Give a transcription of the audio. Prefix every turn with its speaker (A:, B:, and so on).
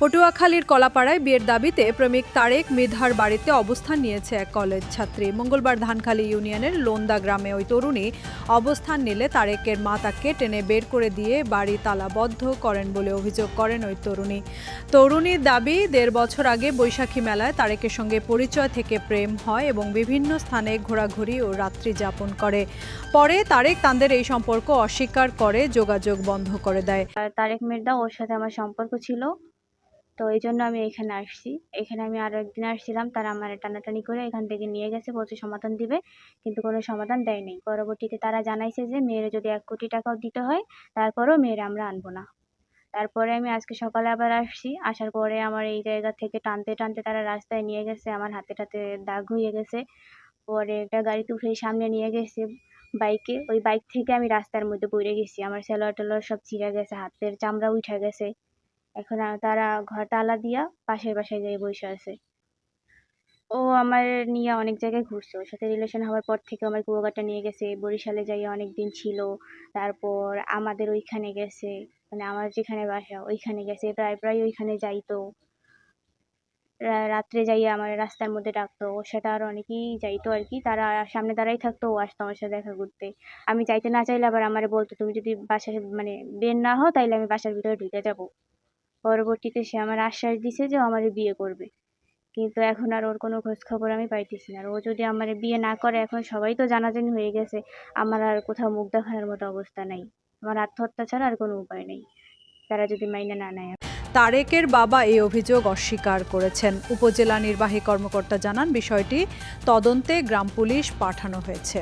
A: পটুয়াখালীর কলাপাড়ায় বিয়ের দাবিতে প্রেমিক তারেক মৃধার বাড়িতে অবস্থান নিয়েছে এক কলেজ ছাত্রী। মঙ্গলবার ধানখালী ইউনিয়নের লোন্দা গ্রামে ওই তরুণী অবস্থান নিলে তারেকের মা তাকে টেনে বের করে দিয়ে বাড়ি তালাবদ্ধ করেন বলে অভিযোগ করেন ওই তরুণী। তরুণীর দাবি, দেড় বছর আগে বৈশাখী মেলায় তারেকের সঙ্গে পরিচয় থেকে প্রেম হয় এবং বিভিন্ন স্থানে ঘোরাঘুরি ও রাত্রি যাপন করে। পরে তারেক তাদের এই সম্পর্ক অস্বীকার করে, যোগাযোগ বন্ধ করে দেয়।
B: তারেক মির্জা ওর সাথে আমার সম্পর্ক ছিল। তো এই জন্য আমি এখানে আসছি। এখানে আমি আরও একদিন আসছিলাম, তারা আমার টানাটানি করে এখান থেকে নিয়ে গেছে, বলছে সমাধান দিবে, কিন্তু কোনো সমাধান দেয়নি। পরবর্তীতে তারা জানাইছে যে, মেয়ের যদি এক কোটি টাকাও দিতে হয়, তারপরেও মেয়ের আমরা আনব না। তারপরে আমি আজকে সকালে আবার আসছি, আসার পরে আমার এই জায়গা থেকে টানতে টানতে তারা রাস্তায় নিয়ে গেছে, আমার হাতে টাতে দাগ হয়ে গেছে। পরে একটা গাড়িতে উঠে সামনে নিয়ে গেছে বাইকে, ওই বাইক থেকে আমি রাস্তার মধ্যে পড়ে গেছি। আমার সেলোয়ার টেলোয়ার সব ছিঁড়ে গেছে, হাতের চামড়া উঠে গেছে। এখন তারা ঘর তালা দিয়া পাশের বাসায় যেয়ে বসে আছে। ও আমার নিয়ে অনেক জায়গায় ঘুরছে, ওর সাথে রিলেশন হওয়ার পর থেকে আমার কুয়াকাটা নিয়ে গেছে, বরিশালে যাই অনেক দিন ছিল, তারপর আমাদের ওইখানে গেছে মানে আমার যেখানে বাসা ওইখানে গেছে, প্রায় প্রায় ওইখানে যাইতো। রাত্রে যাইয়ে আমার রাস্তার মধ্যে ডাকতো, ওর সাথে আরও অনেকেই যাইতো আর কি, তারা সামনে দাঁড়াই থাকতো, ও আসতো আমার সাথে দেখা করতে। আমি যাইতে না চাইলে আবার আমারে বলতো, তুমি যদি বাসার মানে বের না হও, তাইলে আমি বাসার ভিতরে ঢুকে যাব। পরবর্তীতে সে আমার আশ্বাস দিছে যে ও আমারে বিয়ে করবে। কিন্তু এখন আর ওর কোনো খোঁজ খবর আমি পাইতেছি না। আর ও যদি আমার বিয়ে না করে, এখন সবাই তো জানাজানি হয়ে গেছে। আমার আর কোথাও মুখ দেখানোর মতো অবস্থা নাই। আমার আত্মহত্যা ছাড়া আর কোনো উপায় নেই। তারা যদি মাইনে না নেয়।
A: তারেকের বাবা এই অভিযোগ অস্বীকার করেছেন। উপজেলা নির্বাহী কর্মকর্তা জানান বিষয়টি তদন্তে গ্রাম পুলিশ পাঠানো হয়েছে।